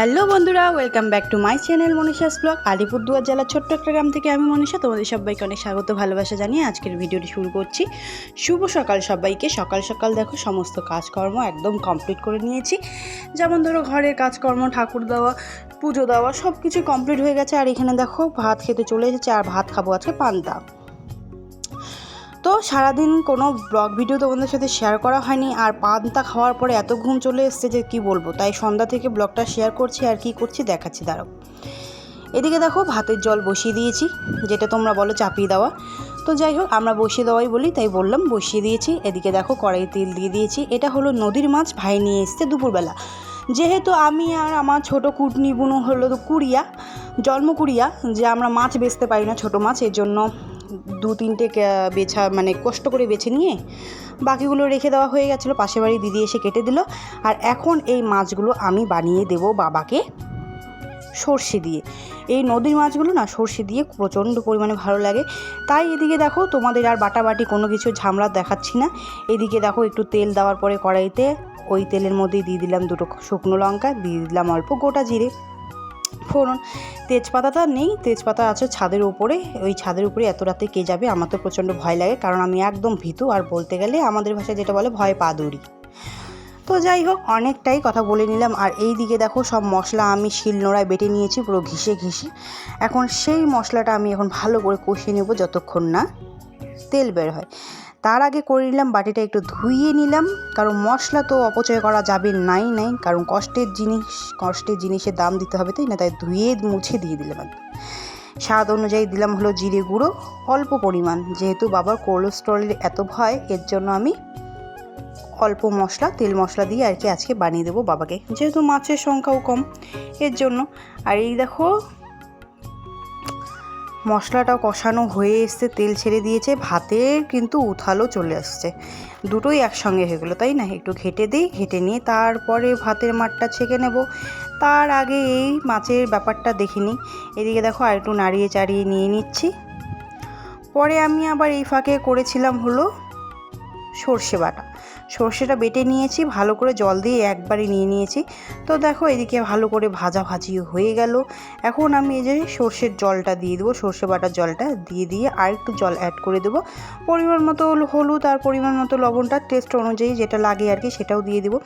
Hello বন্ধুরা welcome back to my channel Manisha's vlog Alipurduar জেলার ছোট্ট একটা গ্রাম থেকে আমি মনীষা, তোমাদের সবাইকে অনেক স্বাগত, ভালোবাসা জানিয়ে আজকের ভিডিওটি শুরু করছি। শুভ সকাল সবাইকে। সকাল সকাল দেখো, সমস্ত কাজকর্ম একদম কমপ্লিট করে নিয়েছি। যেমন ধরো, ঘরের কাজকর্ম, ঠাকুর দেওয়া, পুজো দেওয়া সব কিছু কমপ্লিট হয়ে গেছে। আর এখানে দেখো, ভাত খেতে চলে এসেছে। আর ভাত খাব আজকে পান্তা। তো সারাদিন কোনো ব্লগ ভিডিও তোমাদের সাথে শেয়ার করা হয়নি, আর পান্তা খাওয়ার পরে এত ঘুম চলে এসছে যে কি বলব? তাই সন্ধ্যা থেকে ব্লগটা শেয়ার করছি আর কি করছি দেখাচ্ছি, দাঁড়াও। এদিকে দেখো ভাতের জল বসিয়ে দিয়েছি, যেটা তোমরা বলো চাপিয়ে দেওয়া। তো যাই হোক, আমরা বসিয়ে দেওয়াই বলি, তাই বললাম বসিয়ে দিয়েছি। এদিকে দেখো কড়াই তেল দিয়ে দিয়েছি। এটা হলো নদীর মাছ, ভাই নিয়ে এসছে দুপুরবেলা। যেহেতু আমি আর আমার ছোট কুটনি বুনো হলো কুড়িয়া জন্ম কুড়িয়া যে আমরা মাছ বেচতে পারি না ছোট মাছ এর জন্য দু তিনটে বেছা মানে কষ্ট করে বেছে নিয়ে বাকিগুলো রেখে দেওয়া হয়ে গেছিল। পাশের বাড়ি দিদি এসে কেটে দিল। আর এখন এই মাছগুলো আমি বানিয়ে দেব বাবাকে সর্ষে দিয়ে। এই নদীর মাছগুলো না সর্ষে দিয়ে প্রচণ্ড পরিমাণে ভালো লাগে। তাই এদিকে দেখো তোমাদের আর বাটাবাটি কোনো কিছু ঝামলা দেখাচ্ছি না। এদিকে দেখো একটু তেল দেওয়ার পরে কড়াইতে ওই তেলের মধ্যেই দিয়ে দিলাম দুটো শুকনো লঙ্কা, দিয়ে দিলাম অল্প গোটা জিরে। ফোড়ন। তেজপাতাটা নেই, তেজপাতা আছে ছাদের উপরে। ওই ছাদের উপরে এত রাতে কে যাবে আমার তো প্রচণ্ড ভয় লাগে, কারণ আমি একদম ভীতু। আর বলতে গেলে আমাদের ভাষায় যেটা বলে ভয় পা দৌড়ি তো যাই হোক, অনেকটাই কথা বলে নিলাম। আর এই দিকে দেখো সব মশলা আমি শিলনোড়ায় বেটে নিয়েছি, পুরো ঘিসে ঘিসে। এখন সেই মশলাটা আমি এখন ভালো করে কষিয়ে নেব যতক্ষণ না তেল বের হয়। তার আগে করে নিলাম, বাটিটা একটু ধুইয়ে নিলাম। কারণ মশলা তো অপচয় করা যাবে নাই নাই, কারণ কষ্টের জিনিস, কষ্টের জিনিসের দাম দিতে হবে তাই না? তাই ধুয়ে মুছে দিয়ে দিলাম স্বাদ অনুযায়ী দিলাম হলো জিরে গুঁড়ো, অল্প পরিমাণ। যেহেতু বাবার কোলেস্ট্রলের এত ভয়, এর জন্য আমি অল্প মশলা, তেল মশলা দিয়ে আর কি আজকে বানিয়ে দেবো বাবাকে। যেহেতু মাছের সংখ্যাও কম, এর জন্য। আর এই দেখো মশলাটাও কষানো হয়ে এসছে, তেল ছেড়ে দিয়েছে, ভাতের কিন্তু উথালও চলে আসছে। দুটোই একসঙ্গে হয়ে গেলো, তাই না? একটু ঘেটে দিই, ঘেটে নিয়ে তারপরে ভাতের মাঠটা ছেঁকে নেব। তার আগে এই মাছের ব্যাপারটা দেখিনি। এদিকে দেখো আর একটু নাড়িয়ে চাড়িয়ে নিয়ে নিচ্ছি। পরে আমি আবার এই ফাঁকে করেছিলাম হলো সর্ষে বাটা। সর্ষেটা বেটে নিয়েছি, ভালো করে জল দিয়ে একবারই নিয়ে নিয়েছি। তো দেখো এদিকে ভালো করে ভাজা ভাজি হয়ে গেল। এখন আমি এই যে সর্ষের জলটা দিয়ে দেবো, সর্ষে বাটার জলটা দিয়ে দিয়ে আর একটু জল অ্যাড করে দেবো। পরিমাণ মতো হলুদ আর পরিমাণ মতো লবণটা টেস্ট অনুযায়ী যেটা লাগে আর কি সেটাও দিয়ে দেবো।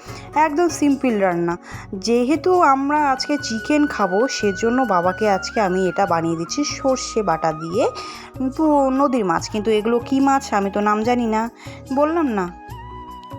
একদম সিম্পল রান্না। যেহেতু আমরা আজকে চিকেন খাব, সেজন্য বাবাকে আজকে আমি এটা বানিয়ে দিচ্ছি সর্ষে বাটা দিয়ে। নদীর মাছ, কিন্তু এগুলো কী মাছ আমি তো নাম জানি না। বললাম না।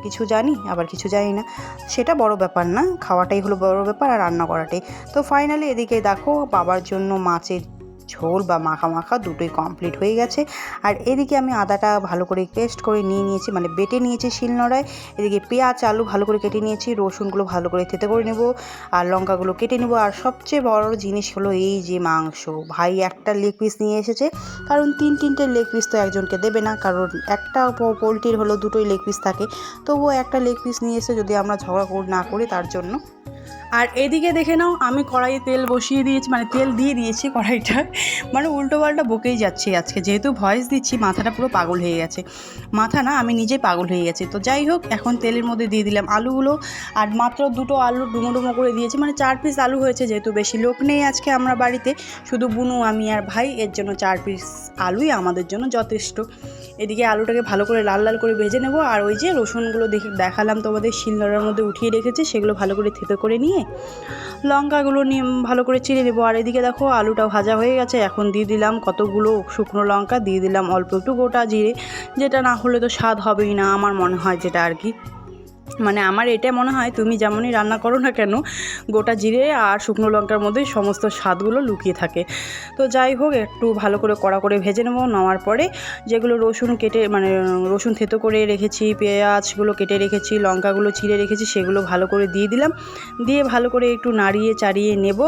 কিছু জানি, আবার কিছু জানি না। সেটা বড় ব্যাপার না, খাওয়াটাই হলো বড় ব্যাপার আর রান্না করাটাই। তো ফাইনালি এদিকে দেখো, বাবার জন্য মাছের ঝোল বা মাখা মাখা দুটোই কমপ্লিট হয়ে গেছে। আর এদিকে আমি আদাটা ভালো করে পেস্ট করে নিয়ে নিয়েছি মানে বেটে নিয়েছি শিলনোড়ায়। এদিকে পেঁয়াজ, আলু ভালো করে কেটে নিয়েছি, রসুনগুলো ভালো করে থেতে করে নেব, আর লঙ্কাগুলো কেটে নেব। আর সবচেয়ে বড় জিনিস হলো এই যে মাংস, ভাই একটা লেগ পিস নিয়ে এসেছে। কারণ তিন তিনটে লেগ পিস তো একজনকে দেবে না, কারণ একটা পোলট্রির হলো দুটোই লেগ পিস থাকে। তবুও একটা লেগ পিস নিয়ে এসে যদি আমরা ঝগড়া না করি তার জন্য আর এদিকে দেখে নাও, আমি কড়াইয়ে তেল বসিয়ে দিয়েছি মানে তেল দিয়ে দিয়েছি কড়াইটা। মানে উল্টো পাল্টা বকেই যাচ্ছি আজকে। যেহেতু ভয়েস দিচ্ছি, মাথাটা পুরো পাগল হয়ে গেছে। মাথা না, আমি নিজে পাগল হয়ে গেছি। তো যাই হোক, এখন তেলের মধ্যে দিয়ে দিলাম আলুগুলো। আর মাত্র দুটো আলু ডুমো ডুমো করে দিয়েছি। মানে চার পিস আলু হয়েছে, যেহেতু বেশি লোক নেই আজকে আমরা বাড়িতে। শুধু বুনু, আমি আর ভাই, এর জন্য চার পিস আলুই আমাদের জন্য যথেষ্ট। এদিকে আলুটাকে ভালো করে লাল লাল করে ভেজে নেব। আর ওই যে রসুনগুলো দেখে দেখালাম তোমাদের, শিলনোড়ার মধ্যে উঠিয়ে রেখেছে, সেগুলো ভালো করে থেতো করে নিয়ে লঙ্কাগুলো নিয়ে ভালো করে চিড়ে নেব। আর এদিকে দেখো আলুটা ভাজা হয়ে গেছে। এখন দিয়ে দিলাম কতগুলো শুকনো লঙ্কা, দিয়ে দিলাম অল্প একটু গোটা জিরে। যেটা না হলে তো স্বাদ হবেই না, আমার মনে হয় যেটা আর কি। মানে আমার এটা মনে হয় তুমি যেমনই রান্না করো না কেন, গোটা জিরে আর শুকনো লঙ্কার মধ্যে সমস্ত স্বাদগুলো লুকিয়ে থাকে। তো যাই হোক, একটু ভালো করে কড়া করে ভেজে নেব, নেওয়ার পরে যেগুলো রসুন কেটে মানে রসুন থেতো করে রেখেছি, পেঁয়াজগুলো কেটে রেখেছি, লঙ্কাগুলো চিড়ে রেখেছি, সেগুলো ভালো করে দিয়ে দিলাম। দিয়ে ভালো করে একটু নাড়িয়ে চাড়িয়ে নেব,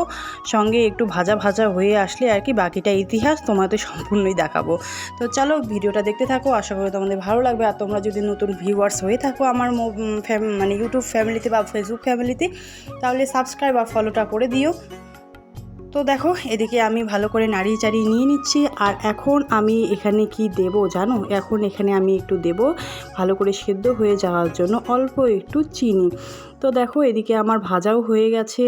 সঙ্গে একটু ভাজা ভাজা হয়ে আসলে আর কি বাকিটা ইতিহাস তোমাদের সম্পূর্ণই দেখাবো। তো চলো, ভিডিওটা দেখতে থাকো, আশা করি তোমাদের ভালো লাগবে। আর তোমরা যদি নতুন ভিউয়ার্স হয়ে থাকো আমার মানে ইউটিউব ফ্যামিলিতে বা ফেসবুক ফ্যামিলিতে তাহলে সাবস্ক্রাইব আর ফলোটা করে দিও। তো দেখো, এদিকে আমি ভালো করে নাড়িয়ে চাড়িয়ে নিয়ে নিচ্ছি, আর এখন আমি এখানে কি দেব জানো? এখন এখানে আমি একটু দেব ভালো করে সেদ্ধ হয়ে যাওয়ার জন্য অল্প একটু চিনি। তো দেখো, এদিকে আমার ভাজাও হয়ে গেছে।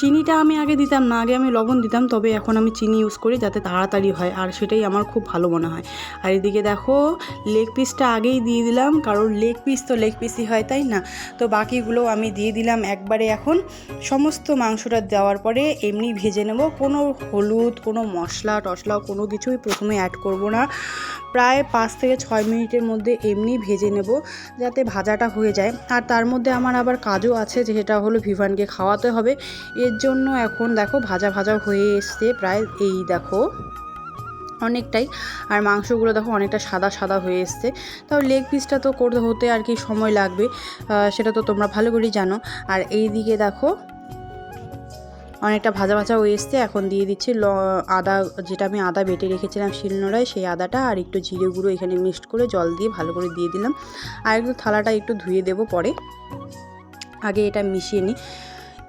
চিনিটা আমি আগে দিতাম না, আগে আমি লবণ দিতাম, তবে এখন আমি চিনি ইউজ করি যাতে তাড়াতাড়ি হয়, আর সেটাই আমার খুব ভালো মনে হয়। আর এদিকে দেখো লেগ পিসটা আগেই দিয়ে দিলাম, কারণ লেগ পিস তো লেগ পিসই হয়, তাই না? তো বাকিগুলো আমি দিয়ে দিলাম একবারে এখন। সমস্ত মাংসটা দেওয়ার পরে এমনি ভেজে নেব। কোনো হলুদ, কোনো মশলা টশলা কোনো কিছুই প্রথমে অ্যাড করব না। প্রায় পাঁচ থেকে ছয় মিনিটের মধ্যে এমনি ভেজে নেব যাতে ভাজাটা হয়ে যায়। আর তার মধ্যে আমার আবার কাজও আছে, যেটা হলো ভিভানকে খাওয়াতে হবে। এর জন্য এখন দেখো ভাজা ভাজা হয়ে এসছে প্রায় এই দেখো অনেকটাই। আর মাংসগুলো দেখো অনেকটা সাদা সাদা হয়ে এসছে। তাও লেগ পিসটা তো করতে হতে আর কি সময় লাগবে সেটা তো তোমরা ভালো করেই জানো। আর এই দিকে দেখো অনেকটা ভাজা ভাজা হয়ে এসছে। এখন দিয়ে দিচ্ছি ল, আদা, যেটা আমি আদা বেটে রেখেছিলাম শিলনোড়ায়, সেই আদাটা আর একটু জিরে গুঁড়ো এখানে মিক্সড করে জল দিয়ে ভালো করে দিয়ে দিলাম। আর একটু থালাটা একটু ধুয়ে দেবো পরে। আগে এটা মিশিয়ে নিই।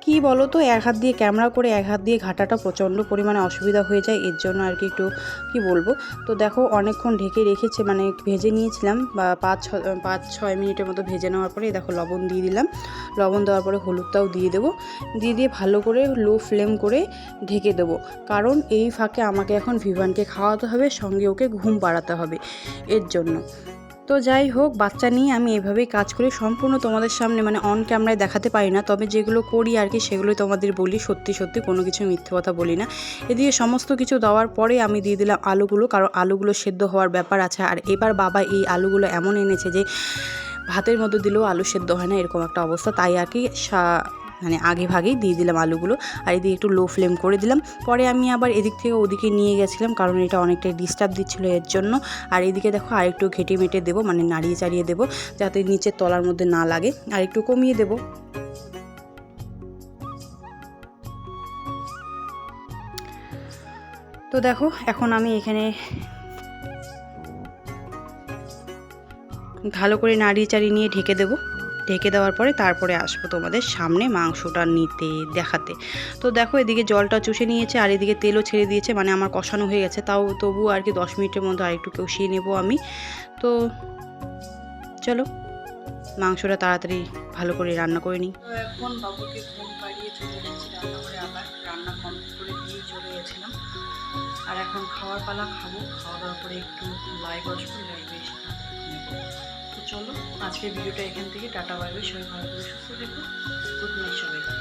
কী বলো তো এক হাত দিয়ে ক্যামেরা করে এক হাত দিয়ে ঘাটাটা প্রচণ্ড পরিমাণে অসুবিধা হয়ে যায়, এর জন্য আর কি একটু, কি বলব? তো দেখো, অনেকক্ষণ ঢেকে রেখেছে মানে ভেজে নিয়েছিলাম, বা পাঁচ ছ, পাঁচ ছয় মিনিটের মতো ভেজে নেওয়ার পরে দেখো লবণ দিয়ে দিলাম। লবণ দেওয়ার পরে হলুদটাও দিয়ে দেবো। দিয়ে দিয়ে ভালো করে লো ফ্লেম করে ঢেকে দেবো। কারণ এই ফাঁকে আমাকে এখন ভিভানকে খাওয়াতে হবে, সঙ্গে ওকে ঘুম পাড়াতে হবে, এর জন্য। তো যাই হোক, বাচ্চা নিয়ে আমি এভাবেই কাজ করি। সম্পূর্ণ তোমাদের সামনে মানে অন ক্যামেরায় দেখাতে পারি না। তবে যেগুলো করি আর কি, সেগুলোই তোমাদের বলি। সত্যি সত্যি কোনো কিছু মিথ্যে কথা বলি না। এদিকে সমস্ত কিছু দেওয়ার পরে আমি দিয়ে দিলাম আলুগুলো, কারণ আলুগুলো সেদ্ধ হওয়ার ব্যাপার আছে। আর এবার বাবা এই আলুগুলো এমন এনেছে যে, ভাতের মধ্যে দিলেও আলু সেদ্ধ হয় না, এরকম একটা অবস্থা। তাই আর কি মানে আগে ভাগেই দিয়ে দিলাম আলুগুলো। আর এদিকে একটু লো ফ্লেম করে দিলাম। পরে আমি আবার এদিক থেকে ওদিকে নিয়ে গেছিলাম, কারণ এটা অনেকটাই ডিস্টার্ব দিচ্ছিল এর জন্য। আর এদিকে দেখো আর একটু ঘেটে মেটে দেবো মানে নাড়িয়ে চাড়িয়ে দেবো, যাতে নিচের তলার মধ্যে না লাগে। আর একটু কমিয়ে দেবো। তো দেখো, এখন আমি এখানে ভালো করে নাড়িয়ে চাড়িয়ে নিয়ে ঢেকে দেবো। ঢেকে দেওয়ার পরে তারপরে আসব তোমাদের সামনে মাংসটা নিতে, দেখাতে। তো দেখো এদিকে জলটা চুষে নিয়েছে আর এদিকে তেলও ছেড়ে দিয়েছে মানে আমার কষানো হয়ে গেছে। তাও তবু আর কি দশ মিনিটের মধ্যে আর একটু কষিয়ে নেব আমি। তো চলো, মাংসটা তাড়াতাড়ি ভালো করে রান্না করে নিই। আর এখন খাওয়ার পালা খাব, খাওয়া দাওয়ার পরে একটু আসব লাইভে চলো, আজকের ভিডিওটা এখান থেকে টাটা বাইবে সবাই ভালো করে সুস্থ থেকো গুড নাইট সবাইকে